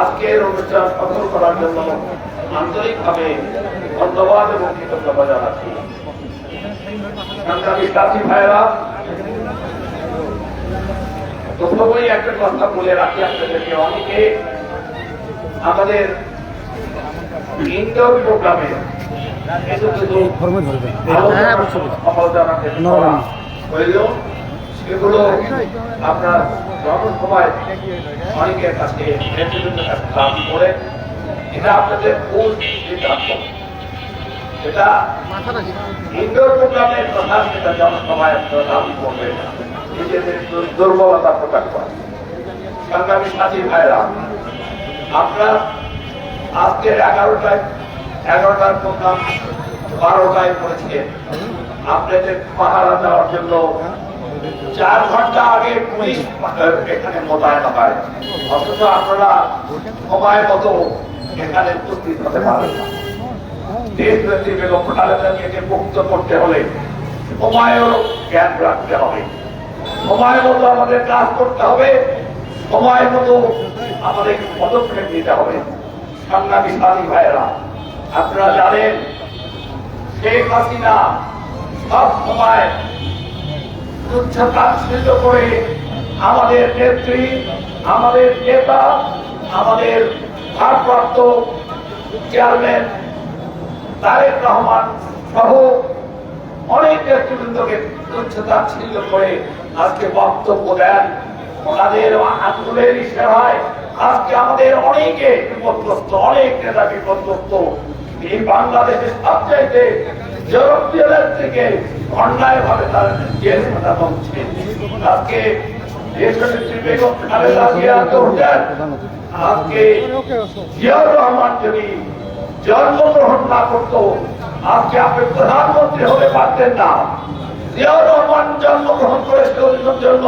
আজকের অনুষ্ঠান সফল করার জন্য আন্তরিকভাবে ধন্যবাদ এবং কৃতজ্ঞতা জানাচ্ছি। সংগ্রামী সাথী প্রথমেই একটা কথা বলে রাখি আপনাদেরকে অনেকে। আমাদের ইনডোর প্রোগ্রামে সেগুলো আপনার জনসভায় অনেকের কাছে দাবি করে এটা আপনাদের ভুল সিদ্ধান্ত। এটা ইন্ডোর প্রোগ্রামের কথা সেটা জনসভায় আপনারা দাবি করবেন নিজেদের দুর্বলতা প্রকাশ করে। সংগ্রামী সাথী ভাইরা আপনার আজকের এগারোটায়, এগারোটার প্রোগ্রাম বারোটায় করেছে আপনাদের পাহারা দেওয়ার জন্য চার ঘণ্টা আগে পুলিশ এখানে মোতায়েন হয়। অথচ আপনারা সময় মতো এখানে উপস্থিত হতে পারেন না। আমাদের কাজ করতে হবে। সময় মতো আমাদের পদক্ষেপ নিতে হবে। আপনারা জানেন, শেখ হাসিনা সব সময় করে আমাদের নেত্রী, আমাদের নেতা, আমাদের ভারপ্রাপ্ত চেয়ারম্যান তারেক রহমান সহ অনেক নেতৃবৃন্দকে তুচ্ছতাচ্ছিল্য করে আজকে বক্তব্য দেন। ওনাদের আন্দোলনের ইশারায় আজকে আমাদের অনেকে বিপদগ্রস্ত, অনেক নেতা বিপদগ্রস্ত। এই বাংলাদেশের সবচাইতে জনপ্রিয় থেকে অন্যায় ভাবে তারা জেল খাটা হচ্ছে আজকে বেগম খালেদা জিয়া তো উঠেন আজকে জিয়াউর রহমান যদি জন্মগ্রহণ না করতো আজকে আপনি প্রধানমন্ত্রী হতে পারতেন না। জিয়াউর রহমান জন্মগ্রহণ করেছিলেন জন্য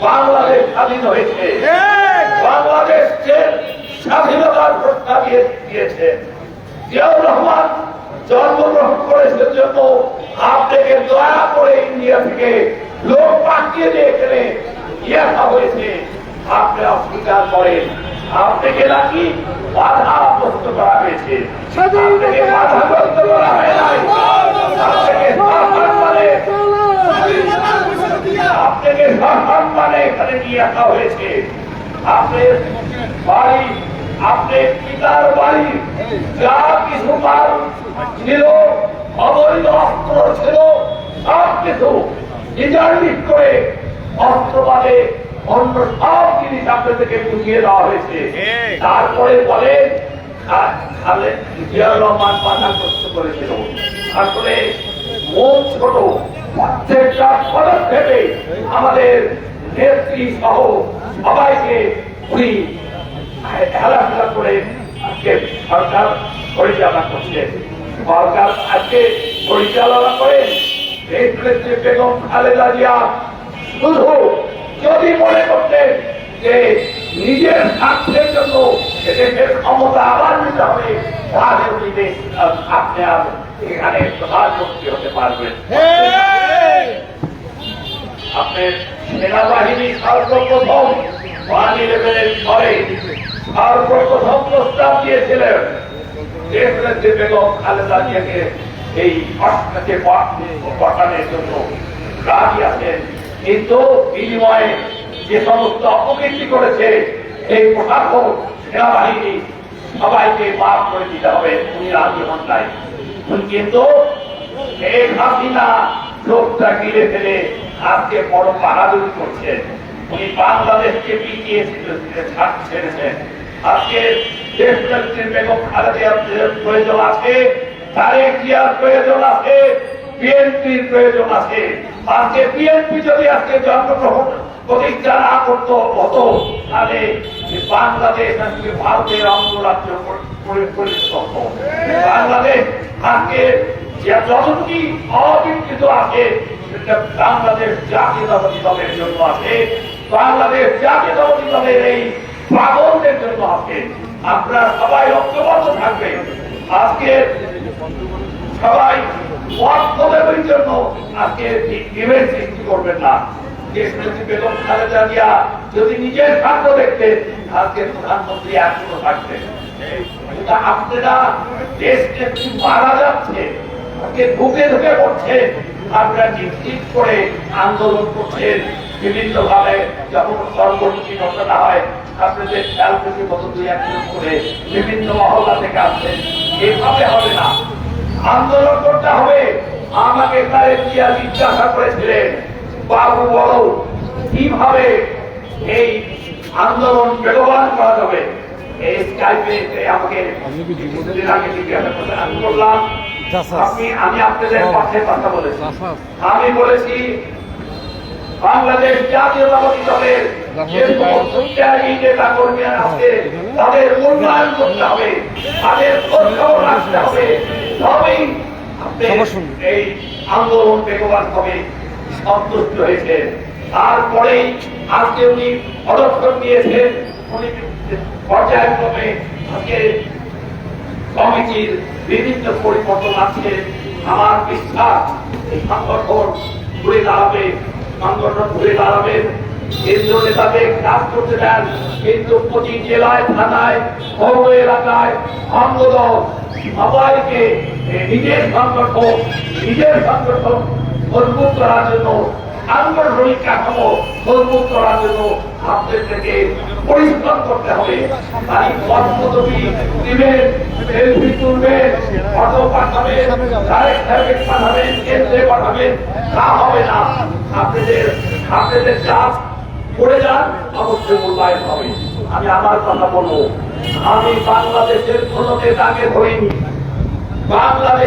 বাংলাদেশ স্বাধীন হয়েছে। বাংলাদেশকে স্বাধীনতার প্রস্তাব দিয়েছে। জিয়াউর রহমান জন্মগ্রহণ করেছে জন্য আপনাকে দয়া করে ইন্ডিয়া থেকে লোক পাঠিয়ে দিয়ে এখানে ইয়েটা হয়েছে। আপনি অস্বীকার করেন। আপনাকে নাকি বাধাগ্রস্ত করা হয়েছে। আপনাকে বাধাগ্রস্ত করা হয় নাই। আপনাকে সসম্মানে আপনাকে সসম্মানে এখানে নিয়ে আসা হয়েছে। আপনার বাড়ি আপনার পিতার বাড়ি যা কিছু মাল ছিল অবৈধ অস্ত্র ছিল। সব কিছু করে অস্ত্র বাদে অন্য সব জিনিস আপনাদেরকে বুঝিয়ে দেওয়া হয়েছে। তারপরে বলেন খা- খালেদ জিয়াউর রহমান বাধাগ্রস্ত করেছিল। আসলে মন ছোট প্রত্যেকটা পদক্ষেপে আমাদের নেত্রী সহ সবাইকে উনি খেলাধুলা করে আজকে সরকার পরিচালনা করছে সরকার আজকে পরিচালনা করে দেশ বেগম খালেদা জিয়া। শুধু যদি মনে করতেন যে নিজের স্বার্থের জন্য দেশের ক্ষমতা আবার নিতে হবে তাহলে উনি আপনি আর এখানে প্রধানমন্ত্রী হতে পারবেন। আপনার সেনাবাহিনী সর্বপ্রথম পরে সর্বপ্রথম প্রস্তাব দিয়েছিলেন। দেশনেত্রী বেগম খালেদা জিয়াকে এই অর্থকে জন্য রাজি আছেন, কিন্তু বিনিময়ে যে সমস্ত অপকীর্তি করেছে এই প্রশাসন সেনাবাহিনী সবাইকে মাফ করে দিতে হবে, উনি রাজি হন নাই। কিন্তু শেখ হাসিনা লোকটা গিলে ফেলে আজকে বড় বাহাদুরি করছেন। উনি বাংলাদেশকে পিটিয়ে ছাড় ছেড়েছেন। আজকে দেশ নেত্রী বেগম প্রয়োজন আছে, তারেক জিয়ার প্রয়োজন আছে, বিএনপির প্রয়োজন আছে। আজকে বিএনপি যদি আজকে জন্মগ্রহণ প্রতিজ্ঞা না তাহলে বাংলাদেশ আজকে ভারতের অঙ্গরাজ্য বাংলাদেশ আজকে যে যতটি অবিকৃত আছে বাংলাদেশ জাতীয়তাবাদী দলের জন্য আছে। বাংলাদেশ জাতীয়তাবাদী দলের এই পাগলদের জন্য আপনারা সবাই ঐক্যবদ্ধ থাকবেন আজকে সবাই জন্য আজকে বিভেদ সৃষ্টি করবেন না। যদি নিজের স্বার্থ দেখতেন আজকে প্রধানমন্ত্রী আপনারা দেশ নেত্রী মারা যাচ্ছে, আজকে ঢুকে ঢুকে পড়ছেন আপনারা নিশ্চিত করে আন্দোলন করছেন। বিভিন্ন ভাবে যখন সর্বনীতি ঘটনা হয় আপনাদের খেয়াল থেকে কত দুই একজন করে বিভিন্ন মহল্লা থেকে আসছেন। এভাবে হবে না। আন্দোলন করতে হবে। আমাকে তারে দিয়া জিজ্ঞাসা করেছিলেন বাবু বড় কীভাবে এই আন্দোলন বেগবান করা যাবে? এই আমাকে কিছুদিন আগে জিজ্ঞাসা করতে আমি আমি আপনাদের পক্ষে কথা বলেছি। আমি বলেছি বাংলাদেশ জাতীয়তাবাদী দলের নেতা কর্মীরা আছে তাদের মূল্যায়ন করতে হবে তাদের খোঁজখবর রাখতে হবে। তবেই এই আন্দোলন বেগবান হবে সন্তুষ্ট হয়েছে তারপরেই আজকে উনি পদক্ষেপ নিয়েছেন উনি পর্যায়ক্রমে আজকে কমিটির বিভিন্ন পরিবর্তন আছে আমার বিশ্বাস এই সংগঠন ঘুরে দাঁড়াবে। সংগঠন ঘুরে দাঁড়াবে কেন্দ্র নেতাদের কাজ করতে দেন। কিন্তু প্রতি জেলায়, থানায় পৌর এলাকায় আন্দোলন সবাইকে নিজের সংগঠন নিজের সংগঠন মজবুত করার জন্য সাংগঠনিক কাঠামো মজবুত করার জন্য থেকে পরিশ্রম করতে হবে। তাই পদ্মী দিবেন সেলফি তুলবেন ফটো পাঠাবেন ডাইরেক্ট সার্ভিস পাঠাবেন কেন্দ্রে পাঠাবেন তা হবে না। আপনাদের আপনাদের চাপ পড়ে যান অবশ্যই মূল্যায়ন হবে। আমি আমার কথা বলব। আমি বাংলাদেশের কোনো নেতাকে ধরিনি বাংলাদেশে